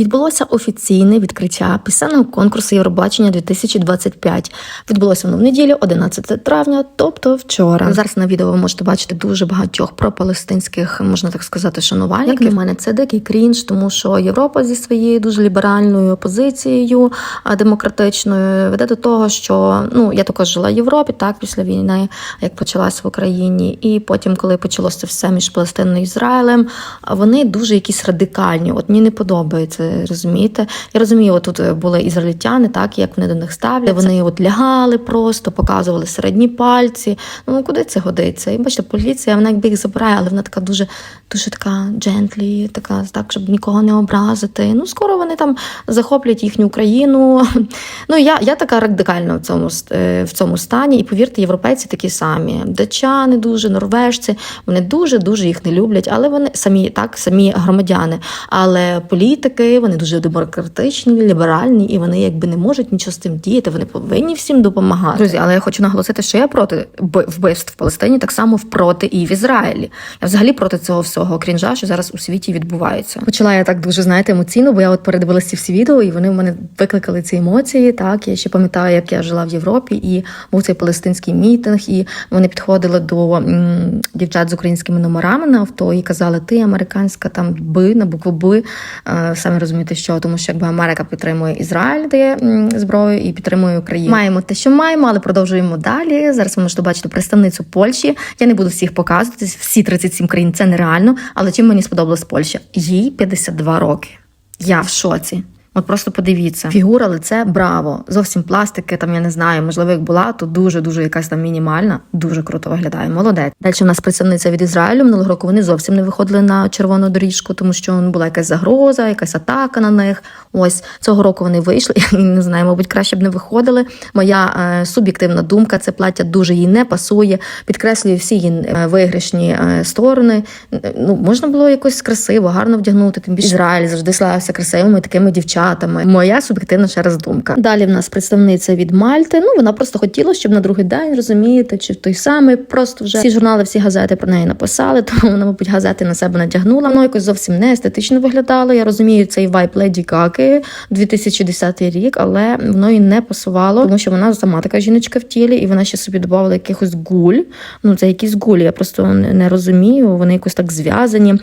Відбулося офіційне відкриття пісенного конкурсу Євробачення 2025. Відбулося воно в неділю, 11 травня, тобто вчора. Зараз на відео ви можете бачити дуже багатьох пропалестинських, можна так сказати, шанувальників. Як на мене це дикий крінж, тому що Європа зі своєю дуже ліберальною позицією демократичною веде до того, що ну я також жила в Європі, так після війни, як почалась в Україні, і потім, коли почалося все між Палестиною і Ізраїлем, вони дуже якісь радикальні. От мені не подобається, розумієте? Я розумію, от тут були ізраїльтяни, так як вони до них ставлять. Вони от лягали просто, показували середні пальці. Ну куди це годиться? І бачите, поліція вона якби їх забирає, але вона така дуже, дуже така джентлі, така так, щоб нікого не образити. Ну скоро вони там захоплять їхню Україну. Ну я, я така радикальна в цьому е, в цьому стані. І повірте, європейці такі самі. Датчани дуже, норвежці. Вони дуже дуже їх не люблять, але вони самі так, самі громадяни. Але політики вони дуже демократичні, ліберальні, і вони якби не можуть нічого з цим діяти. Вони повинні всім допомагати. Друзі, але я хочу наголосити, що я проти вбивств в Палестині, так само проти і в Ізраїлі. Я взагалі проти цього всього крінжа, що зараз у світі відбувається. Почала я так дуже знаєте емоційно, бо я от передивилася всі відео, і вони в мене викликали ці емоції. Так я ще пам'ятаю, як я жила в Європі, і був цей палестинський мітинг, і вони підходили до дівчат з українськими номерами на авто і казали: Ти американська там би на букву Б. Самі розумієте, що тому, що якби Америка підтримує Ізраїль, дає зброю і підтримує Україну. Маємо те, що маємо, але продовжуємо далі. Зараз ви можете бачити представницю Польщі. Я не буду всіх показувати. Всі 37 країн це нереально. Але чим мені сподобалась Польща? Їй 52 роки. Я в шоці. От просто подивіться, фігура, лице браво. Зовсім пластики, там я не знаю, можливо, як була, то дуже дуже якась там мінімальна, дуже круто виглядає. Молодець. Далі у нас представниця від Ізраїлю. Минулого року вони зовсім не виходили на червону доріжку, тому що була якась загроза, якась атака на них. Ось цього року вони вийшли. Я не знаю, мабуть, краще б не виходили. Моя е, суб'єктивна думка, це плаття дуже їй не пасує, підкреслює всі її е, виграшні е, сторони. Ну можна було якось красиво, гарно вдягнути. Тим більше Ізраїль завжди славився красивими такими дівчатами дівчатами. Моя суб'єктивна ще раз думка. Далі в нас представниця від Мальти. Ну вона просто хотіла, щоб на другий день розумієте, чи той самий просто вже всі журнали, всі газети про неї написали. Тому вона, мабуть, газети на себе надягнула. Воно якось зовсім не естетично виглядало. Я розумію цей вайп Леді Гаки 2010 рік, але воно їй не пасувало, тому що вона сама така жіночка в тілі, і вона ще собі додавала якихось гуль. Ну це якісь гулі. Я просто не розумію. Вони якось так зв'язані.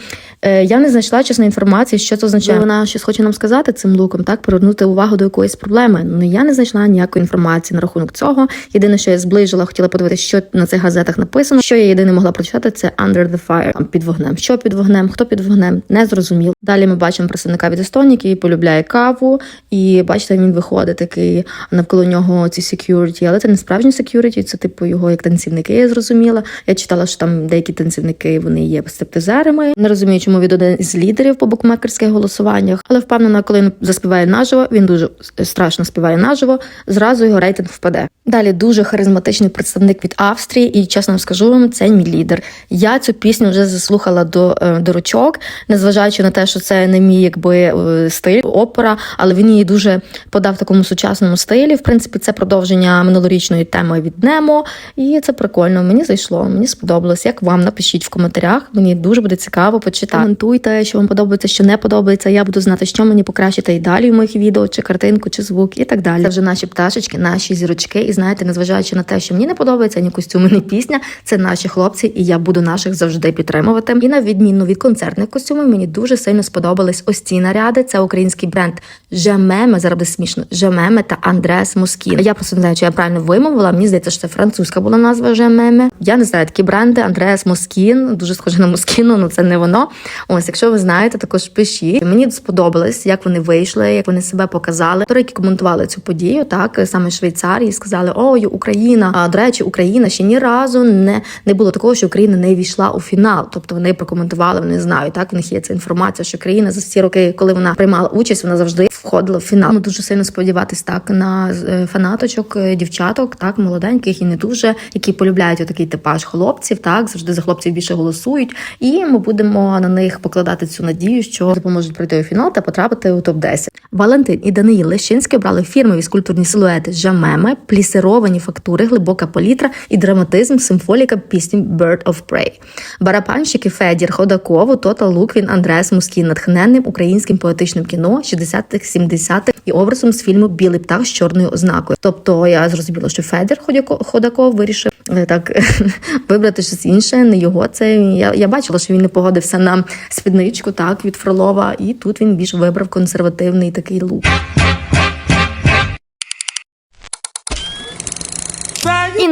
Е, Я не знайшла чесно інформації, що це означає. Вона щось хоче нам сказати цим луком так привернути увагу до якоїсь проблеми. Ну я не знайшла ніякої інформації на рахунок цього. Єдине, що я зближила, хотіла подивитися, що на цих газетах написано. Що я єдине могла прочитати, це «Under the fire», там під вогнем. Що під вогнем, хто під вогнем, не зрозуміло. Далі ми бачимо представника від Естонії, який полюбляє каву, і бачите, він виходить такий навколо нього ці security, але це не справжні security, це типу його як танцівники. Я зрозуміла. Я читала, що там деякі танцівники вони є стриптизерами. Не розумію, чому від один з лідерів по букмекерських голосуваннях, але впевнена, коли він заспіває наживо, він дуже страшно співає наживо. Зразу його рейтинг впаде. Далі дуже харизматичний представник від Австрії, і чесно скажу вам, це мій лідер. Я цю пісню вже заслухала до до ручок, незважаючи на те, що це не мій якби стиль опера, але він її дуже подав в такому сучасному стилі. В принципі, це продовження минулорічної теми від Немо, і це прикольно. Мені зайшло, мені сподобалось. Як вам напишіть в коментарях? Мені дуже буде цікаво почитати. Коментуйте, що вам подобається, що не подобається. Я буду знати, що мені покращити і далі в моїх відео, чи картинку, чи звук, і так далі. Це вже наші пташечки, наші зірочки. І знаєте, незважаючи на те, що мені не подобається ні костюми, ні пісня, це наші хлопці, і я буду наших завжди підтримувати. І на відміну від концертних костюмів, мені дуже сильно сподобались ось ці наряди. Це український бренд Жемеме. Зараз буде смішно Жемеме та Андрес Москін. Я просто не знаю, чи я правильно вимовила. Мені здається, що це французька була назва Жемеме. Я не знаю такі бренди. Андрес Москін, дуже схоже на Москіну, але це не воно. Ось, якщо ви знаєте, також пишіть. Мені сподобалось, як вони вийшли, як вони себе показали. До які коментували цю подію, так саме Швейцарії сказали: Ой, Україна. А до речі, Україна ще ні разу не не було такого, що Україна не війшла у фінал. Тобто вони прокоментували, вони знають. Так в них є ця інформація, що країна за всі роки, коли вона приймала участь, вона завжди входила в фінал. Ми дуже сильно сподіватись так на фанаточок, дівчаток, так молоденьких і не дуже, які полюбляють отакий типаж хлопців. Так завжди за хлопців більше голосують. І ми будемо на них покладати цю надію, що допоможуть пройти у фінал та потрапити у топ 10 Валентин і Даниїл Лещинський обрали фірмові скульптурні силуети жамеми, плісировані фактури, глибока палітра і драматизм симфоліка пісні Bird of Prey. Барабанщики Федір Ходаков, Тота Луквін, Андреас Мускін натхненним українським поетичним кіно 60-х, 70-х і образом з фільму Білий птах з чорною ознакою. Тобто я зрозуміла, що Федір Ходяко- Ходаков вирішив так вибрати щось інше, не його. Це я, я бачила, що він не погодився на спідничку так від Фролова, і тут він більш вибрав консервативний такий лук.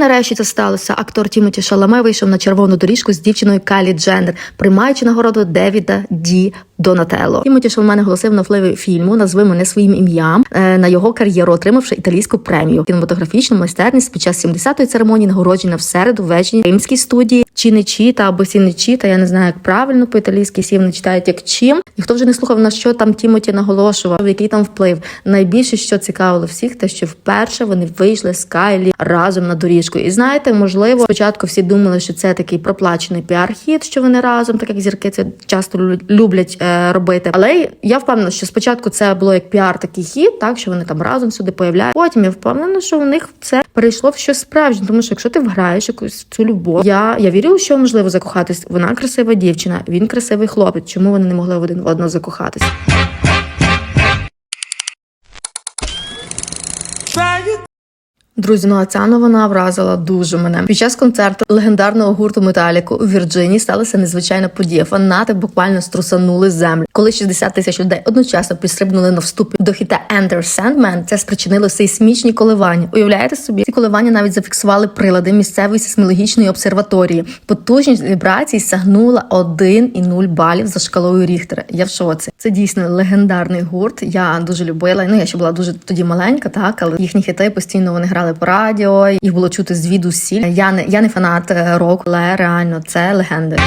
Нарешті це сталося. Актор Тімоті Шаламе вийшов на червону доріжку з дівчиною Калі Дженнер, приймаючи нагороду Девіда Ді Донателло. Тімоті Шаламе наголосив на впливі фільму «Назви мене своїм ім'ям е, на його кар'єру, отримавши італійську премію. Кінематографічну майстерність під час 70-ї церемонії нагородження в середу ввечері римській студії чи не чіта або сі не чіта. Я не знаю, як правильно по-італійськи сів не читають як чим. Ніхто вже не слухав на що там Тімоті наголошував, який там вплив. Найбільше, що цікавило всіх, те, що вперше вони вийшли з Кайлі разом на доріжку. І знаєте, можливо, спочатку всі думали, що це такий проплачений піар-хід, що вони разом, так як зірки це часто люблять е, робити. Але я впевнена, що спочатку це було як піар такий хід, так що вони там разом сюди появляють. Потім я впевнена, що у них це перейшло в щось справжнє. Тому що якщо ти вграєш якусь цю любов, я, я вірю, що можливо закохатись. Вона красива дівчина, він красивий хлопець. Чому вони не могли один в одного закохатись? Друзі, ну а ця новина вразила дуже мене. Під час концерту легендарного гурту Металіку у Вірджинії сталася незвичайна подія. Фанати буквально струсанули землю. Коли 60 тисяч людей одночасно підстрибнули на вступі до хіта Enter Sandman, це спричинило сейсмічні коливання. Уявляєте собі, ці коливання навіть зафіксували прилади місцевої сейсмологічної обсерваторії. Потужність вібрацій сягнула 1,0 балів за шкалою Ріхтера. Я в шоці. Це дійсно легендарний гурт. Я дуже любила. Ну я ще була дуже тоді маленька, так але їхні хіти постійно вони грали по радіо. Їх було чути звідусіль. Я не я не фанат е, року, але реально це легенди.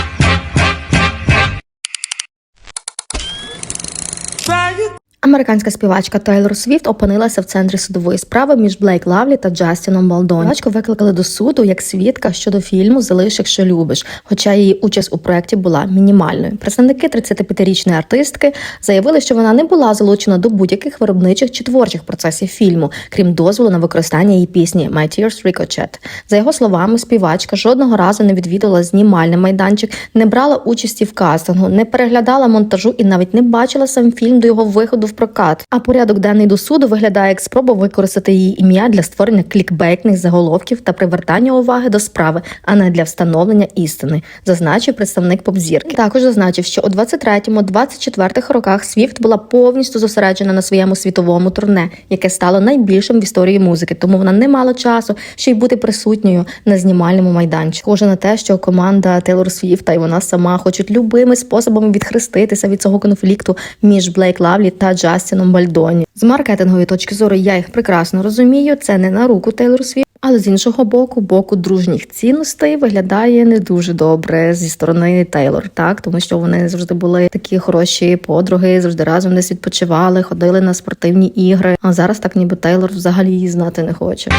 Американська співачка Тейлор Свіфт опинилася в центрі судової справи між Блейк Лавлі та Джастіном Балдоні. Співачку викликали до суду як свідка щодо фільму Залиш, якщо любиш, хоча її участь у проєкті була мінімальною. Представники 35-річної артистки заявили, що вона не була залучена до будь-яких виробничих чи творчих процесів фільму, крім дозволу на використання її пісні «My Tears Ricochet». За його словами, співачка жодного разу не відвідала знімальний майданчик, не брала участі в кастингу, не переглядала монтажу і навіть не бачила сам фільм до його виходу в прокат. А порядок денний до суду виглядає як спроба використати її ім'я для створення клікбейтних заголовків та привертання уваги до справи, а не для встановлення істини, зазначив представник попзірки. Також зазначив, що у 23-24 роках Свіфт була повністю зосереджена на своєму світовому турне, яке стало найбільшим в історії музики, тому вона не мала часу ще й бути присутньою на знімальному майданчику. Схоже на те, що команда Тейлор Свіфт та й вона сама хочуть любими способами відхреститися від цього конфлікту між Блейк Лавлі та Джастіном Бальдоні. З маркетингової точки зору я їх прекрасно розумію. Це не на руку Тейлор Свіфт. Але з іншого боку, боку дружніх цінностей виглядає не дуже добре зі сторони Тейлор, так тому що вони завжди були такі хороші подруги, завжди разом десь відпочивали, ходили на спортивні ігри. А зараз так ніби Тейлор взагалі її знати не хоче.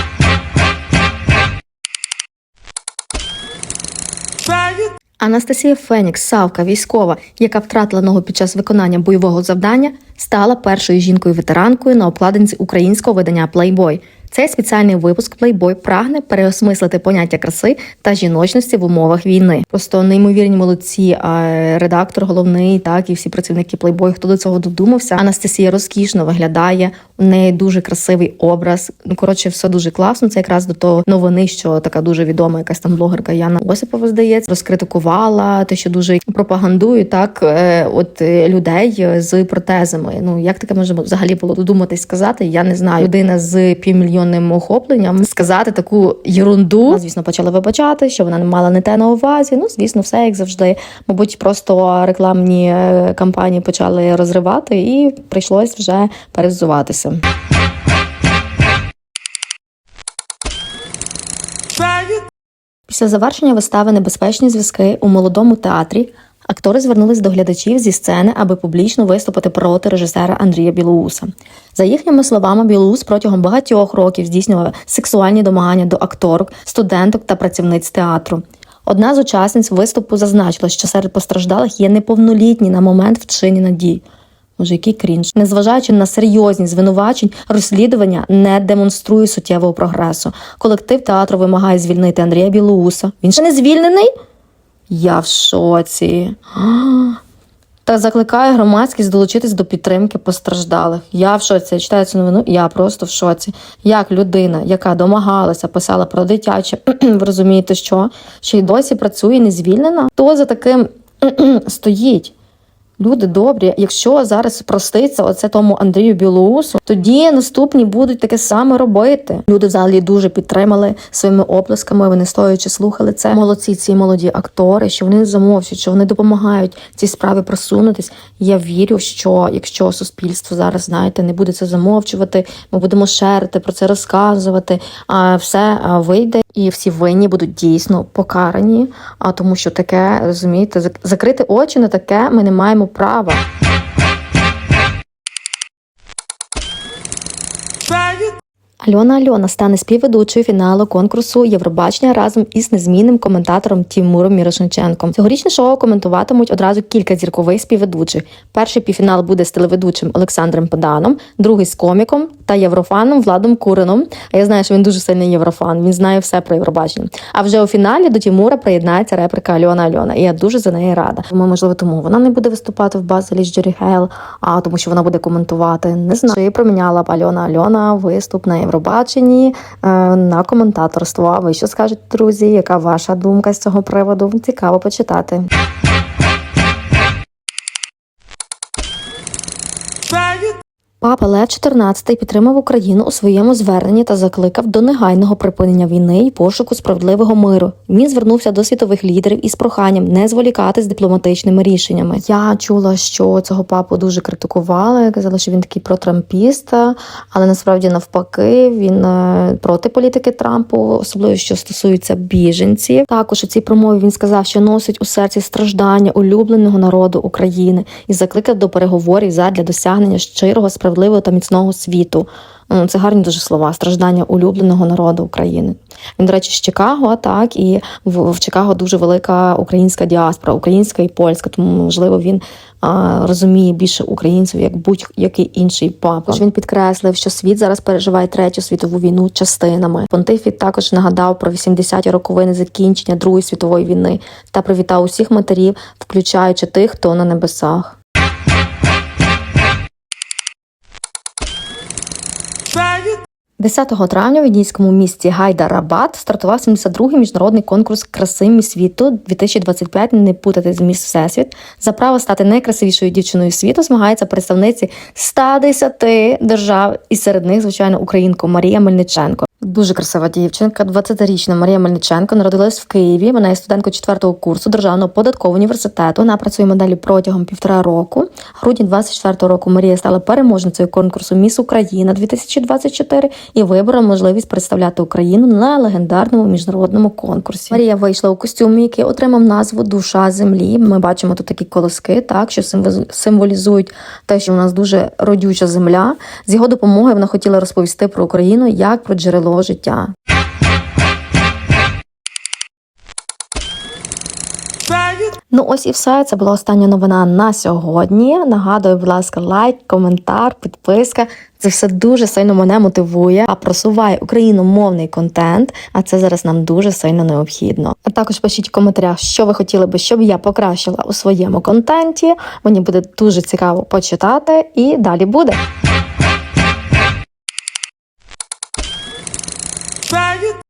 Анастасія Фенікс, Савка, військова, яка втратила ногу під час виконання бойового завдання, стала першою жінкою-ветеранкою на обкладинці українського видання Playboy. Цей спеціальний випуск Playboy прагне переосмислити поняття краси та жіночності в умовах війни. Просто неймовірні молодці. Редактор головний, так і всі працівники Playboy, хто до цього додумався. Анастасія розкішно виглядає. У неї дуже красивий образ. Ну коротше, все дуже класно. Це якраз до того новини, що така дуже відома, якась там блогерка Яна Осипова, здається, розкритикувала те, що дуже пропагандують так, е, от е, людей з протезами. Ну як таке може взагалі було додуматись сказати? Я не знаю. Людина з півмільйонним охопленням сказати таку єрунду. Вона, звісно, почала вибачати, що вона не мала не те на увазі. Ну, звісно, все як завжди. Мабуть, просто рекламні е, кампанії почали розривати, і прийшлось вже перезуватися. Після завершення вистави Небезпечні зв'язки у молодому театрі актори звернулись до глядачів зі сцени, аби публічно виступити проти режисера Андрія Білоуса. За їхніми словами, Білоус протягом багатьох років здійснював сексуальні домагання до акторок, студенток та працівниць театру. Одна з учасниць виступу зазначила, що серед постраждалих є неповнолітні на момент вчинення дій. Може, який крінж. Незважаючи на серйозні звинувачень, розслідування не демонструє суттєвого прогресу. Колектив театру вимагає звільнити Андрія Білоуса. Він ще не звільнений? Я в шоці. Та закликає громадськість долучитись до підтримки постраждалих. Я в шоці. Читаю цю новину. Я просто в шоці. Як людина, яка домагалася, писала про дитяче, ви розумієте, що ще й досі працює не звільнена? Хто за таким стоїть? Люди добрі, якщо зараз проститься оце тому Андрію Білоусу, тоді наступні будуть таке саме робити. Люди взагалі дуже підтримали своїми оплесками. Вони стоячи слухали це. Молодці ці молоді актори, що вони замовчують, що вони допомагають цій справі просунутись. Я вірю, що якщо суспільство зараз знаєте не буде це замовчувати, ми будемо шерити про це розказувати. А все вийде, і всі винні будуть дійсно покарані. А тому, що таке розумієте, закрити очі на таке ми не маємо права. Альона Альона стане співведучою фіналу конкурсу Євробачення разом із незмінним коментатором Тімуром Мірошниченком. Цьогорічне шоу коментуватимуть одразу кілька зіркових співведучих. Перший півфінал буде з телеведучим Олександром Поданом, другий з коміком та єврофаном Владом Курином. А я знаю, що він дуже сильний єврофан. Він знає все про Євробачення. А вже у фіналі до Тімура приєднається репліка Альона Альона. І я дуже за неї рада. Тому, можливо, тому вона не буде виступати в базелі з Джері Хейл, а тому, що вона буде коментувати. Не знаю, чи проміняла б Альона Альона виступ на Євробаченні е, на коментаторство. А ви що скажете, друзі? Яка ваша думка з цього приводу? Цікаво почитати. Папа Лев XIV підтримав Україну у своєму зверненні та закликав до негайного припинення війни і пошуку справедливого миру. Він звернувся до світових лідерів із проханням не зволікати з дипломатичними рішеннями. Я чула, що цього папу дуже критикували. Казали, що він такий протрампіст, але насправді навпаки він е, проти політики Трампу, особливо що стосується біженців. Також у цій промові він сказав, що носить у серці страждання улюбленого народу України і закликав до переговорів задля досягнення щирого, справедливого та міцного світу. М, Це гарні дуже слова. Страждання улюбленого народу України. Він, до речі, з Чикаго, так і в, в Чикаго дуже велика українська діаспора, українська і польська. Тому можливо він а, розуміє більше українців як будь-який інший папа. Він підкреслив, що світ зараз переживає третю світову війну частинами. Понтифік також нагадав про 80-ті роковини закінчення Другої світової війни та привітав усіх матерів, включаючи тих, хто на небесах. 10 травня в індійському місті Гайдарабад стартував 72-й міжнародний конкурс краси міс світу 2025 Не путати з міс Всесвіт. За право стати найкрасивішою дівчиною світу змагається представниці 110 держав, і серед них, звичайно, українка Марія Мельниченко. Дуже красива дівчинка, 20-річна Марія Мельниченко народилась в Києві. Вона є студенткою 4-го курсу Державного податкового університету. Вона працює моделі протягом півтора року. Грудні 24-го року Марія стала переможницею конкурсу Міс Україна 2024 і вибрала можливість представляти Україну на легендарному міжнародному конкурсі. Марія вийшла у костюмі, який отримав назву Душа землі. Ми бачимо тут такі колоски, так що символізують те, що у нас дуже родюча земля. З його допомогою вона хотіла розповісти про Україну як про джерело життя. Ну ось і все. Це була остання новина на сьогодні. Нагадую, будь ласка, лайк, коментар, підписка. Це все дуже сильно мене мотивує, а просуває україномовний контент. А це зараз нам дуже сильно необхідно. А також пишіть в коментарях, що ви хотіли би, щоб я покращила у своєму контенті. Мені буде дуже цікаво почитати, і далі буде.